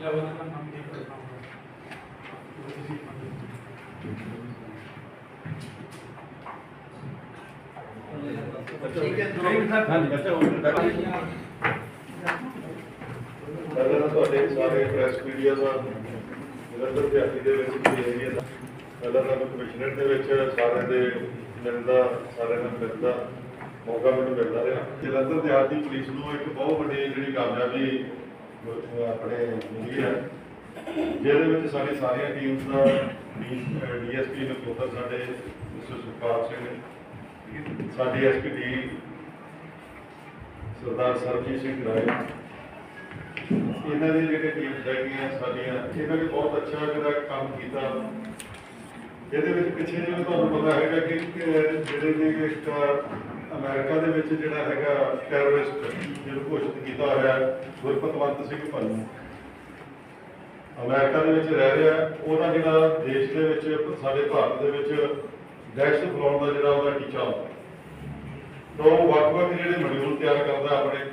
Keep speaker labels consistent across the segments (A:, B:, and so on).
A: ਜਾਂ ਉਹਨਾਂ ਦਾ ਨਾਮ
B: ਪਹਿਲਾਂ ਤੁਹਾਡੇ ਸਾਰੇ ਪ੍ਰੈਸ ਮੀਡੀਆ ਦਾ ਜਲੰਧਰ ਦਿਹਾਤੀ ਦੇ ਵਿੱਚ ਏਰੀਆ ਦਾ ਪਹਿਲਾਂ ਤਾਂ ਕਮਿਸ਼ਨਰ ਦੇ ਵਿੱਚ ਸਾਰਿਆਂ ਦੇ ਮਿਲਦਾ ਸਾਰਿਆਂ ਨਾਲ ਮਿਲਦਾ ਮੌਕਾ ਮੈਨੂੰ ਮਿਲਦਾ ਰਿਹਾ ਜਲੰਧਰ ਦਿਹਾਤੀ ਪੁਲਿਸ ਨੂੰ ਇੱਕ ਬਹੁਤ ਵੱਡੀ ਜਿਹੜੀ ਕਾਮਯਾਬੀ ਆਪਣੇ ਮਿਲੀ ਹੈ। ਜਿਹਦੇ ਵਿੱਚ ਸਾਡੀ ਸਾਰੀਆਂ ਟੀਮਸ ਦਾ ਡੀਐਸਪੀ ਨਕੋਦਰ ਸਾਡੇ ਮਿਸਟਰ ਸੁਖਪਾਲ ਸਿੰਘ ਸਾਡੀ ਐਸਪੀਡੀ ਸਰਦਾਰ ਸਰਜੀਤ ਸਿੰਘ ਰਾਏ। ਇਹਨਾਂ ਦੀ ਜਿਹੜੇ ਟੀਮਸ ਹੈਗੀਆਂ ਸਾਡੀਆਂ, ਇਹਨਾਂ ਨੇ ਬਹੁਤ ਅੱਛਾ ਜਿਹੜਾ ਕੰਮ ਕੀਤਾ। ਇਹਦੇ ਵਿੱਚ ਪਿੱਛੇ ਜਿਵੇਂ ਤੁਹਾਨੂੰ ਪਤਾ ਹੈਗਾ ਕਿ ਕਿ ਜਿਹੜੇ ਨੇ ਇੱਕ ਅਮਰੀਕਾ ਦੇ ਵਿੱਚ ਜਿਹੜਾ ਹੈਗਾ ਟੈਰਰਿਸਟ ਜਿਹਨੂੰ ਘੋਸ਼ਿਤ ਕੀਤਾ ਹੋਇਆ ਗੁਰਪਤਵੰਤ ਸਿੰਘ ਪੰਨੂ ਅਮਰੀਕਾ ਦੇ ਵਿੱਚ ਰਹਿ ਰਿਹਾ ਹੈ। ਜਿਹੜਾ ਦੇਸ਼ ਦੇ ਵਿੱਚ, ਸਾਡੇ ਭਾਰਤ ਦੇ ਵਿੱਚ ਦਹਿਸ਼ਤ ਫੈਲਾਉਣ ਦਾ ਜਿਹੜਾ ਉਹਦਾ ਟੀਚਾ ਹੁੰਦਾ ਤਾਂ ਵੱਖ-ਵੱਖ ਜਿਹੜੇ ਮੋਡਿਊਲ ਤਿਆਰ ਕਰਦਾ ਆਪਣੇ।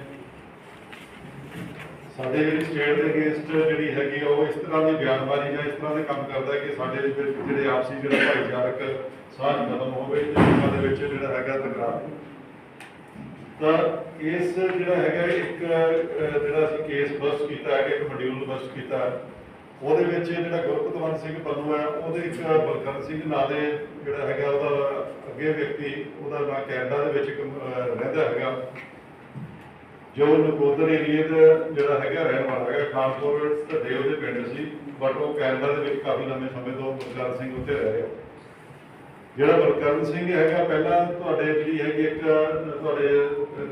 B: ਸਾਡੇ ਜਿਹੜੀ ਸਟੇਟ ਦੇ ਅਗੇਂਸਟ ਜਿਹੜੀ ਹੈਗੀ ਉਹ ਇਸ ਤਰ੍ਹਾਂ ਦੀ ਬਿਆਨਬਾਜ਼ੀ ਜਾਂ ਇਸ ਤਰ੍ਹਾਂ ਦੇ ਕੰਮ ਕਰਦਾ ਕਿ ਸਾਡੇ ਵਿੱਚ ਜਿਹੜੇ ਆਪਸੀ ਜਿਹੜਾ ਭਾਈਚਾਰਕ ਸਾਂਝ ਖਤਮ ਹੋਵੇ ਤੇ ਲੋਕਾਂ ਦੇ ਵਿੱਚ ਜਿਹੜਾ ਹੈਗਾ ਤਕਰਾਰ। ਤਾਂ ਇਸ ਜਿਹੜਾ ਹੈਗਾ ਇੱਕ ਜਿਹੜਾ ਅਸੀਂ ਕੇਸ ਬਸਟ ਕੀਤਾ ਹੈ ਇੱਕ ਮੋਡਿਊਲ ਬਸਟ ਕੀਤਾ ਉਹਦੇ ਵਿੱਚ ਜਿਹੜਾ ਗੁਰਪਤਵੰਤ ਸਿੰਘ ਪੰਨੂ ਹੈ ਉਹਦੇ ਇੱਕ ਬਲਕਰਨ ਸਿੰਘ ਨਾਂ ਦੇ ਜਿਹੜਾ ਹੈਗਾ ਉਹਦਾ ਅੱਗੇ ਵਿਅਕਤੀ ਉਹਦਾ ਨਾਂ ਕੈਨੇਡਾ ਦੇ ਵਿੱਚ ਇੱਕ, ਰਹਿੰਦਾ ਹੈਗਾ। ਜੋ ਨਕੋਦਰ ਏਰੀਏ ਦਾ ਜਿਹੜਾ ਹੈਗਾ ਰਹਿਣ ਵਾਲਾ ਹੈਗਾ ਖਾਨਪੁਰ ਢੱਡੇ ਉਹਦੇ ਪਿੰਡ ਸੀ ਬਟ ਉਹ ਕੈਨੇਡਾ ਦੇ ਵਿੱਚ ਕਾਫੀ ਲੰਮੇ ਸਮੇਂ ਤੋਂ ਬਲਕਰਨ ਸਿੰਘ ਉੱਥੇ ਰਹਿ ਰਿਹਾ ਜਿਹੜਾ ਬਲਕਰਨ ਸਿੰਘ ਹੈਗਾ ਪਹਿਲਾਂ ਤੁਹਾਡੇ ਜਿਹੜੀ ਹੈਗੀ ਇੱਕ ਤੁਹਾਡੇ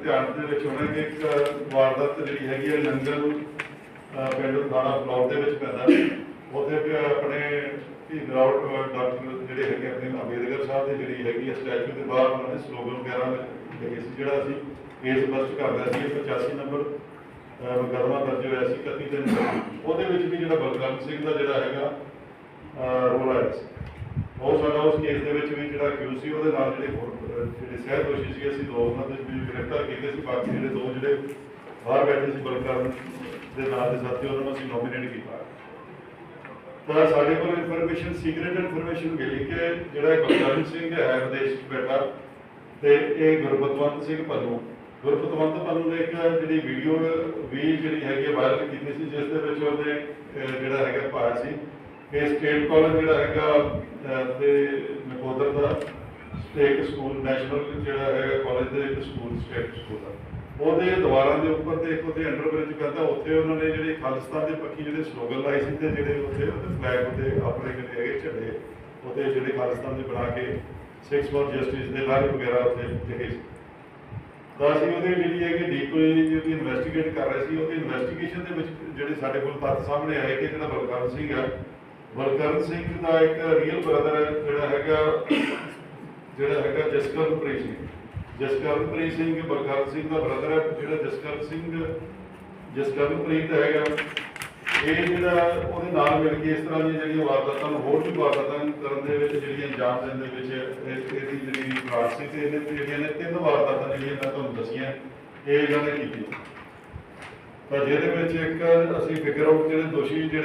B: ਧਿਆਨ ਦੇ ਵਿੱਚ ਹੋਣਾ ਕਿ ਇੱਕ ਵਾਰਦਾਤ ਜਿਹੜੀ ਹੈਗੀ ਹੈ ਲੰਗਰ ਪਿੰਡ ਥਾਣਾ ਬਲੌਕ ਦੇ ਵਿੱਚ ਪੈਂਦਾ। ਉੱਥੇ ਆਪਣੇ ਵੀ ਗਰਾਊਂਡ ਡਾਕਟਰ ਜਿਹੜੇ ਹੈਗੇ ਆਪਣੇ ਅੰਬੇਦਕਰ ਸਾਹਿਬ ਦੀ ਜਿਹੜੀ ਹੈਗੀ ਹੈ ਸਟੈਚੂ ਦੇ ਬਾਹਰ ਉਹਨਾਂ ਨੇ ਸਲੋਗਨ ਵਗੈਰਾ ਲੱਗੇ ਸੀ ਜਿਹੜਾ ਸੀ ਕੇਸ ਬਸਟ ਕਰਦਾ ਸੀ ਇਹ 85 ਨੰਬਰ ਅਹ, ਮੁਕੱਦਮਾ ਦਰਜ ਹੋਇਆ ਸੀ 31 ਦਿਨ ਉਹਦੇ ਵਿੱਚ ਵੀ ਜਿਹੜਾ ਬਲਕਰਨ ਸਿੰਘ ਦਾ ਜਿਹੜਾ ਹੈਗਾ ਰੋਲ ਆਇਆ ਸੀ। ਉਹ ਸਾਡਾ ਉਸ ਕੇਸ ਦੇ ਵਿੱਚ ਵੀ ਜਿਹੜਾ ਕਿਉਂ ਸੀ, ਉਹਦੇ ਨਾਲ ਜਿਹੜੇ ਹੋਰ ਜਿਹੜੇ ਸਹਿ ਦੋਸ਼ੀ ਸੀ ਅਸੀਂ ਦੋ ਉਹਨਾਂ ਦੇ ਵੀ ਗ੍ਰਿਫਤਾਰ ਕੀਤੇ ਸੀ। ਬਾਕੀ ਜਿਹੜੇ ਦੋ ਜਿਹੜੇ ਬਾਹਰ ਬੈਠੇ ਸੀ, ਬਲਕਰਨ ਦੇ ਨਾਲ ਦੇ ਸਾਥੀ, ਉਹਨਾਂ ਨੂੰ ਅਸੀਂ ਨੋਮੀਨੇਟ ਕੀਤਾ। ਤਾਂ ਸਾਡੇ ਕੋਲ ਇਨਫੋਰਮੇਸ਼ਨ ਸੀਕ੍ਰੀਟ ਇਨਫੋਰਮੇਸ਼ਨ ਮਿਲੀ ਕਿ ਜਿਹੜਾ ਬਲਕਰਨ ਸਿੰਘ ਹੈ, ਵਿਦੇਸ਼ 'ਚ ਬੈਠਾ, ਤੇ ਇਹ ਗੁਰਪਤਵੰਤ ਸਿੰਘ ਪੰਨੂ। ਗੁਰਪਤਵੰਤ ਪੰਨੂ ਨੇ ਇੱਕ ਜਿਹੜੀ ਵੀਡੀਓ ਵੀ ਜਿਹੜੀ ਹੈਗੀ ਵਾਇਰਲ ਕੀਤੀ ਸੀ, ਜਿਸ ਦੇ ਵਿੱਚ ਉਹਨੇ ਜਿਹੜਾ ਹੈਗਾ ਪਾਇਆ ਸੀ। ਕਿ ਸਟੇਟ ਕਾਲਜ ਜਿਹੜਾ ਹੈਗਾ ਤੇ ਨਕੋਦਰ ਦਾ, ਤੇ ਇੱਕ ਸਕੂਲ, ਨੈਸ਼ਨਲ ਜਿਹੜਾ ਹੈਗਾ ਕਾਲਜ ਦੇ ਇੱਕ ਸਕੂਲ, ਸਟੇਟ ਸਕੂਲ ਦਾ। ਉਹਦੇ ਦੀਵਾਰਾਂ ਦੇ ਉੱਪਰ ਤੇ ਇੱਕ ਉਹਦੇ ਅੰਡਰਬ੍ਰਿਜ ਕਰਦਾ ਉੱਥੇ ਉਹਨਾਂ ਨੇ ਜਿਹੜੇ ਖਾਲਿਸਤਾਨ ਦੇ ਪੱਖੀ ਜਿਹੜੇ ਸਲੋਗਨ ਲਾਏ ਸੀ ਤੇ ਜਿਹੜੇ ਉੱਥੇ ਫਲੈਗ ਉੱਤੇ ਆਪਣੇ ਜਿਹੜੇ ਹੈਗੇ ਝੰਡੇ ਉਹਦੇ ਜਿਹੜੇ ਖਾਲਿਸਤਾਨ ਦੇ ਬਣਾ ਕੇ ਸਿਕਸ ਫੋਰ ਜਸਟਿਸ ਦੇ ਲਾਰੇ ਵਗੈਰਾ ਉੱਥੇ ਲਿਖੇ ਤਾਂ ਅਸੀਂ ਉਹਦੇ ਜਿਹੜੀ ਹੈਗੀ ਡੀਪਲੀ ਜਿਹੜੀ ਇਨਵੈਸਟੀਗੇਟ ਕਰ ਰਹੇ ਸੀ, ਉਹਦੀ ਇਨਵੈਸਟੀਗੇਸ਼ਨ ਦੇ ਵਿੱਚ ਜਿਹੜੇ ਸਾਡੇ ਕੋਲ ਤੱਥ ਸਾਹਮਣੇ ਆਏ ਕਿ ਜਿਹੜਾ ਬਲਕਰਨ ਸਿੰਘ ਹੈ ਬਲਕਰਨ ਸਿੰਘ ਦਾ ਇੱਕ ਰੀਅਲ ਬ੍ਰਦਰ ਜਿਹੜਾ ਹੈਗਾ ਜਿਹੜਾ ਹੈਗਾ ਜਸਕਰਨਪ੍ਰੀਤ ਸਿੰਘ। ਜਸਕਰਨਪ੍ਰੀਤ ਸਿੰਘ ਬਲਕਰਨ ਸਿੰਘ ਦਾ ਬ੍ਰਦਰ ਹੈ, ਜਿਹੜਾ ਜਸਕਰਨ ਸਿੰਘ, ਜਸਕਰਨਪ੍ਰੀਤ ਹੈਗਾ। ਇਹ ਜਿਹੜਾ ਉਹਦੇ ਨਾਲ ਮਿਲ ਕੇ ਇਸ ਤਰ੍ਹਾਂ ਦੀਆਂ ਜਿਹੜੀਆਂ ਵਾਰਦਾਤਾਂ ਨੂੰ ਹੋਰ ਵੀ ਵਾਰਦਾਤਾਂ ਕਰਨ ਦੇ ਵਿੱਚ, ਜਿਹੜੀਆਂ ਅੰਜਾਮ ਦੇਣ ਦੇ ਵਿੱਚ ਇਹਦੀ ਜਿਹੜੀ ਬਰਾਤ ਸੀ ਤੇ ਇਹਨੇ ਜਿਹੜੀਆਂ ਨੇ ਤਿੰਨ ਵਾਰਦਾਤਾਂ ਜਿਹੜੀਆਂ ਮੈਂ ਤੁਹਾਨੂੰ ਦੱਸੀਆਂ, ਇਹ ਇਹਨਾਂ ਨੇ ਕੀਤੀ ਤਾਂ ਜਿਹਦੇ ਵਿੱਚ ਇੱਕ ਅਸੀਂ ਫਿਗਰ ਆਊਟ ਜਿਹੜੇ ਦੋਸ਼ੀ ਜਿਹੜੇ